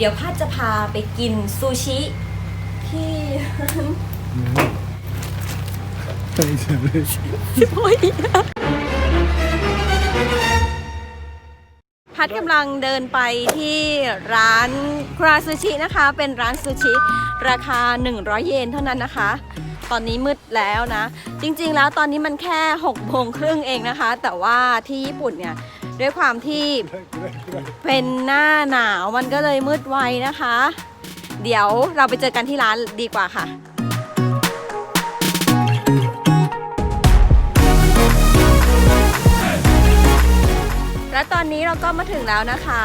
เดี๋ยวพัดจะพาไปกินซูชิที่ใช่ใช่เลยพัดกำลังเดินไปที่ร้านคราซูชินะคะ เป็นร้านซูชิ ราคา 100 เยนเท่านั้นนะคะ ตอนนี้มืดแล้วนะ จริงๆแล้วตอนนี้มันแค่6โมงครึ่งเองนะคะ แต่ว่าที่ญี่ปุ่นเนี่ย ด้วยความที่เป็นหน้าหนาวมันก็เลยมืดไวนะคะ เดี๋ยวเราไปเจอกันที่ร้านดีกว่าค่ะและตอนนี้เราก็มาถึงแล้วนะคะ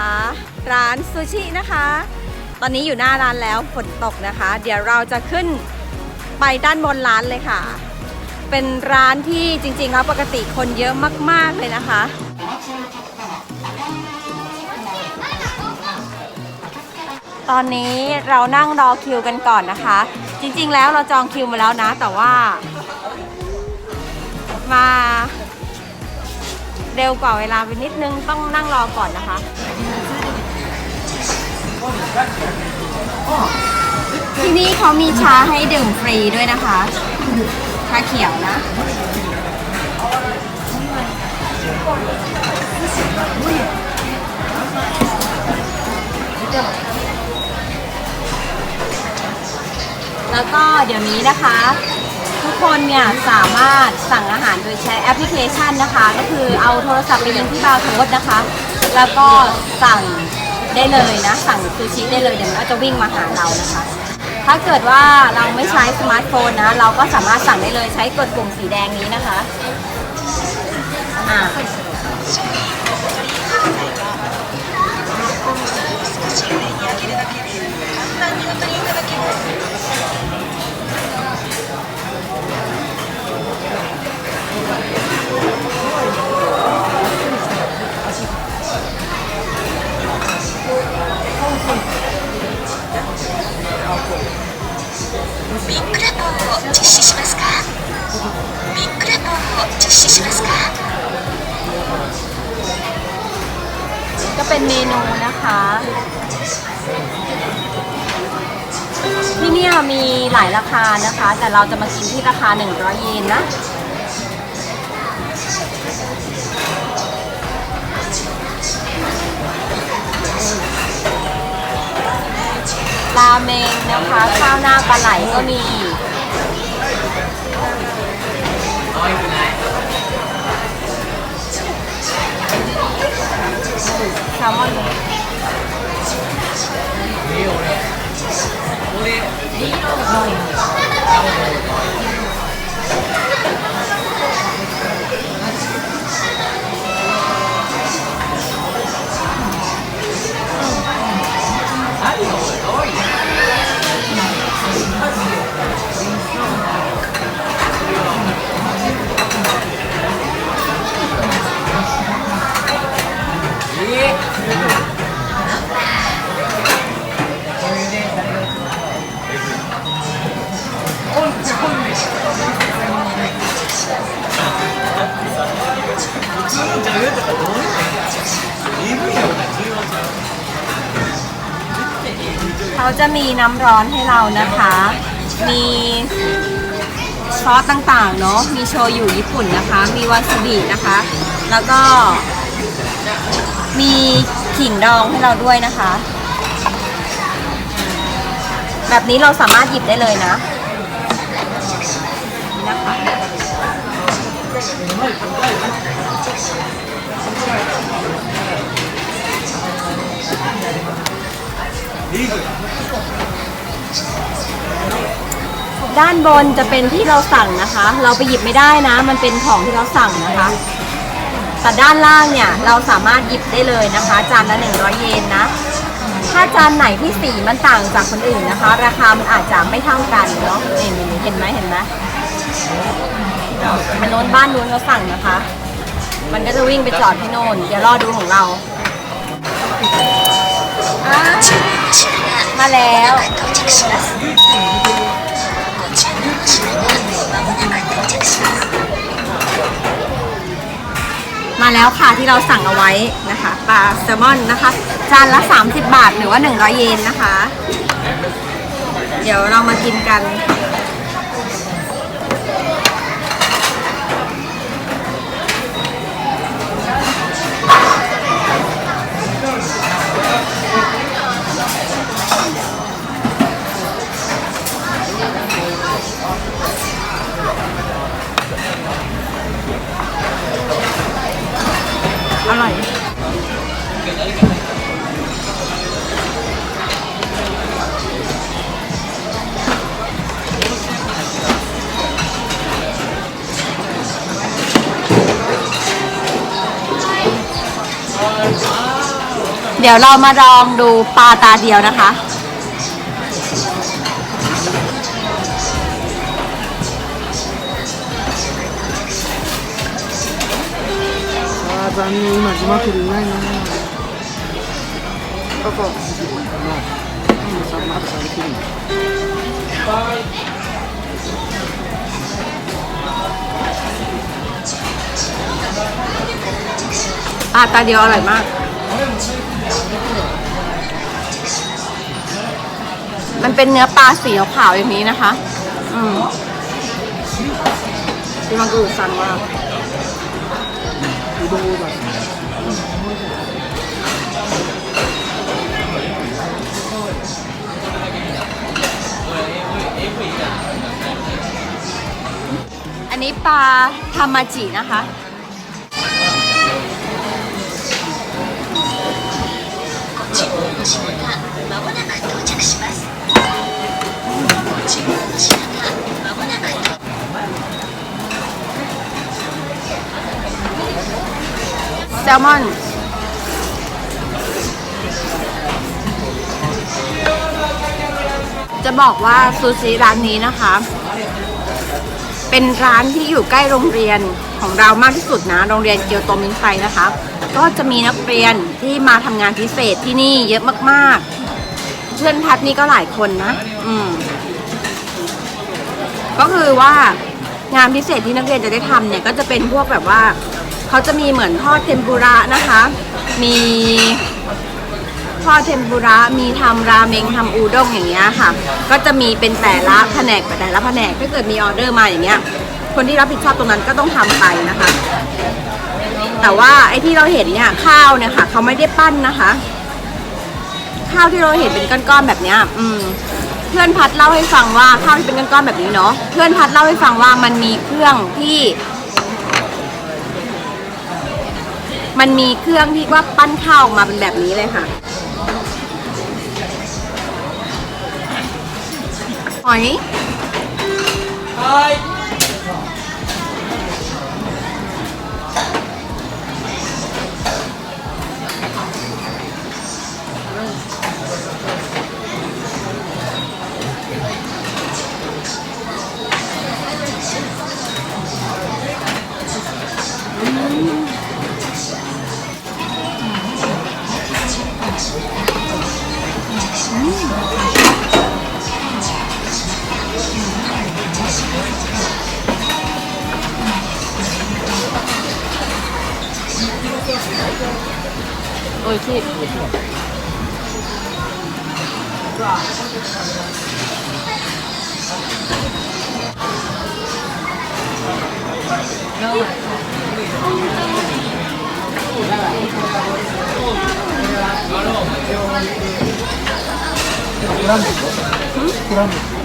ร้านซูชินะคะ ตอนนี้อยู่หน้าร้านแล้วฝนตกนะคะ เดี๋ยวเราจะขึ้นไปด้านบนร้านเลยค่ะ เป็นร้านที่จริงๆแล้วปกติคนเยอะมากๆเลยนะคะ ตอนนี้เรานั่งรอคิวกันก่อนนะคะ จริงๆแล้วเราจองคิวมาแล้วนะ แต่ว่า มาเร็วกว่าเวลาไปนิดนึงต้องนั่งรอก่อนนะคะที่นี่เขามีชาให้ดื่มฟรีด้วยนะคะ ชาเขียวนะ เดี๋ยวนี้นะคะ ทุกคนเนี่ยสามารถสั่งอาหารโดยใช้แอปพลิเคชันนะคะ ก็คือเอาโทรศัพท์ไปยิงที่บาร์โค้ดนะคะ แล้วก็สั่งได้เลยนะ สั่งซูชิได้เลยเดี๋ยวมันก็จะวิ่งมาหาเรานะคะ ถ้าเกิดว่าเราไม่ใช้สมาร์ทโฟนนะ เราก็สามารถสั่งได้เลยใช้กดปุ่มสีแดงนี้นะคะอ่า ビッグレポを実施しますかビッグレポを実施しますか ก็เป็นเมนูนะคะ ที่เนี่ยมีหลายราคานะคะ แต่เราจะมากินที่ราคา 100 เยนนะ ราเมงนะคะ ข้าวหน้า ปลาไหลก็มี แซลมอน เขาจะมีน้ำร้อนให้เรานะคะ มีซอสต่างๆเนาะ มีโชยุญี่ปุ่นนะคะ มีวาซาบินะคะ แล้วก็ มีขิงดองให้เราด้วยนะคะ แบบนี้เราสามารถหยิบได้เลยนะ ด้านบนจะเป็นที่เราสั่งนะคะ เราไปหยิบไม่ได้นะ มันเป็นของที่เราสั่งนะคะแต่ด้านล่างเนี่ยเราสามารถหยิบได้เลยนะคะ จานละ100 เยนนะ ถ้าจานไหนที่สีมันต่างจากคนอื่นนะคะ ราคามันอาจจะไม่เท่ากันเนาะเห็นเห็นไหมเห็นไหม มันโน้นบ้านนู้นเขาสั่งนะคะ มันก็จะวิ่งไปจอดที่โน่น เดี๋ยวรอดูของเราามาแล้ว มาแล้วค่ะที่เราสั่งเอาไว้นะคะปลาแซลมอนนะคะ จานละ 30 บาทหรือว่า 100 เยนนะคะ เดี๋ยวเรามากินกัน ดี๋ยวเรามาลองดูปลาตาเดียวนะคะ あー残念今字幕でいないなここ今さまだされてるの ปลาตาเดียวอร่อยมาก มันเป็นเนื้อปลาสีขาวอย่างนี้นะคะ อืมที่มันกูสั่นมาดูแบบอันนี้ปลาทามาจินะคะ ご注文の品が間もなく到着しますご注文の品が間もなく到 แซลมอน จะบอกว่าซูชิร้านนี้นะคะ เป็นร้านที่อยู่ใกล้โรงเรียน ของเรามากที่สุดนะ โรงเรียนเกียวโตมินไซนะคะ ก็จะมีนักเรียนที่มาทำงานพิเศษที่นี่เยอะมากๆ เพื่อนพัดนี่ก็หลายคนนะ อืม ก็คือว่างานพิเศษที่นักเรียนจะได้ทำเนี่ย ก็จะเป็นพวกแบบว่าเขาจะมีเหมือนทอดเทมปุระนะคะ มีทอดเทมปุระมีทำราเมงทำอูด้งอย่างเงี้ยค่ะ ก็จะมีเป็นแต่ละแผนกแต่ละแผนกถ้าเกิดมีออเดอร์มาอย่างเงี้ย คนที่รับผิดชอบตรงนั้นก็ต้องทำไปนะคะ แต่ว่าไอ้ที่เราเห็นเนี่ยข้าวเนี่ยค่ะเขาไม่ได้ปั้นนะคะ ข้าวที่เราเห็นเป็นก้อนๆแบบเนี้ย อืม เพื่อนพัดเล่าให้ฟังว่าข้าวที่เป็นก้อนๆแบบนี้เนาะเพื่อนพัดเล่าให้ฟังว่ามันมีเครื่องที่มันมีเครื่องที่ว่าปั้นข้าวออกมาเป็นแบบนี้เลยค่ะ หอยโอ้ย ที่อืมหอยกับอืมหอ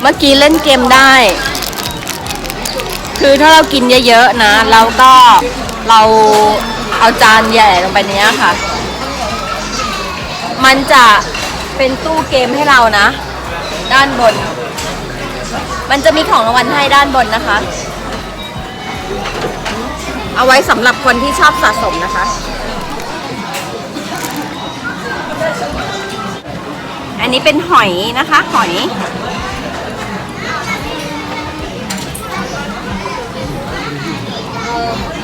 เมื่อกี้เล่นเกมได้ คือถ้าเรากินเยอะๆนะแล้วก็เราเอาจานใหญ่ลงไปเนี้ยค่ะ มันจะเป็นตู้เกมให้เรานะ ด้านบน มันจะมีของรางวัลให้ด้านบนนะคะ เอาไว้สำหรับคนที่ชอบสะสมนะคะ อันนี้เป็นหอยนะคะ หอย 감사합니다.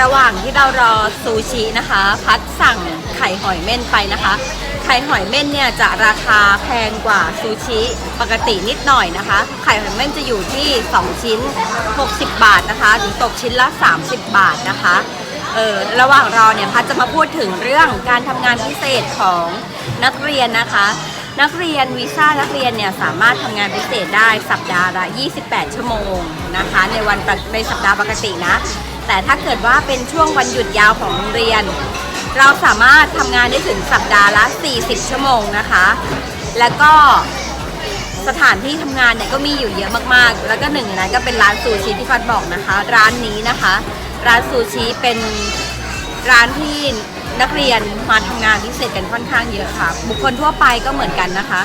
ระหว่างที่เรารอซูชินะคะ พัดสั่งไข่หอยเม่นไปนะคะ ไข่หอยเม่นเนี่ยจะราคาแพงกว่าซูชิปกตินิดหน่อยนะคะ ไข่หอยเม่นจะอยู่ที่ 2 ชิ้น 60 บาทนะคะถึงตกชิ้นละ 30 บาทนะคะเออระหว่างรอเนี่ยพัดจะมาพูดถึงเรื่องการทำงานพิเศษของนักเรียนนะคะ นักเรียนวีซ่านักเรียนเนี่ยสามารถทำงานพิเศษได้สัปดาห์ละ 28 ชั่วโมงนะคะ ในวันในสัปดาห์ปกตินะ แต่ถ้าเกิดว่าเป็นช่วงวันหยุดยาวของโรงเรียน เราสามารถทำงานได้ถึงสัปดาห์ละ 40 ชั่วโมงนะคะ แล้วก็สถานที่ทำงานเนี่ยก็มีอยู่เยอะมากๆ แล้วก็หนึ่งในนั้นก็เป็นร้านซูชิที่ฟัดบอกนะคะ ร้านนี้นะคะ ร้านซูชิเป็นร้านที่นักเรียนมาทำงานพิเศษกันค่อนข้างเยอะค่ะ บุคคลทั่วไปก็เหมือนกันนะคะ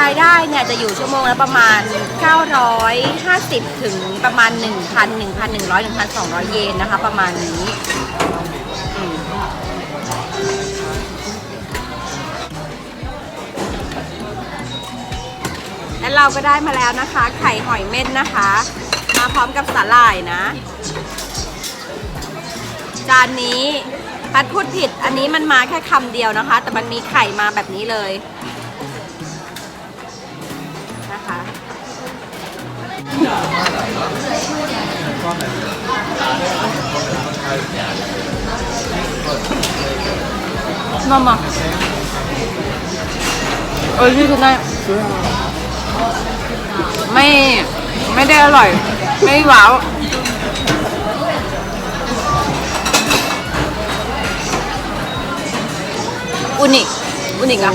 รายได้เนี่ยจะอยู่ชั่วโมงละประมาณ 900 950 ถึงประมาณ 1,000 1,100 1,200 เยนนะคะ ประมาณนี้อืมและเราก็ได้มาแล้วนะคะ ไข่หอยเม่นนะคะ มาพร้อมกับสาหร่ายนะ จานนี้พัดพูดผิด อันนี้มันมาแค่คำเดียวนะคะ แต่มันมีไข่มาแบบนี้เลยนะคะ มามาเออที่คุณได้ไม่ ไม่ได้อร่อย ไม่ว้าว อุนิอุนิกอะ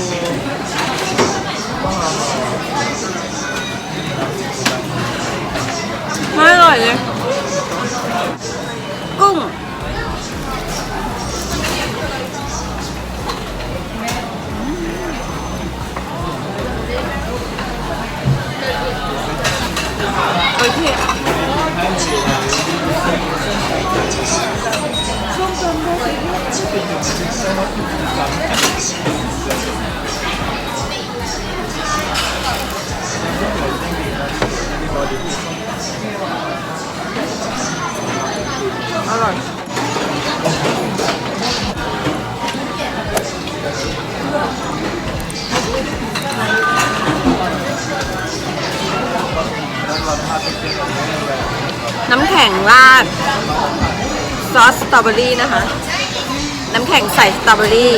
ตรอเบอรี่นะคะ น้ำแข็งใส่สตรอเบอรี่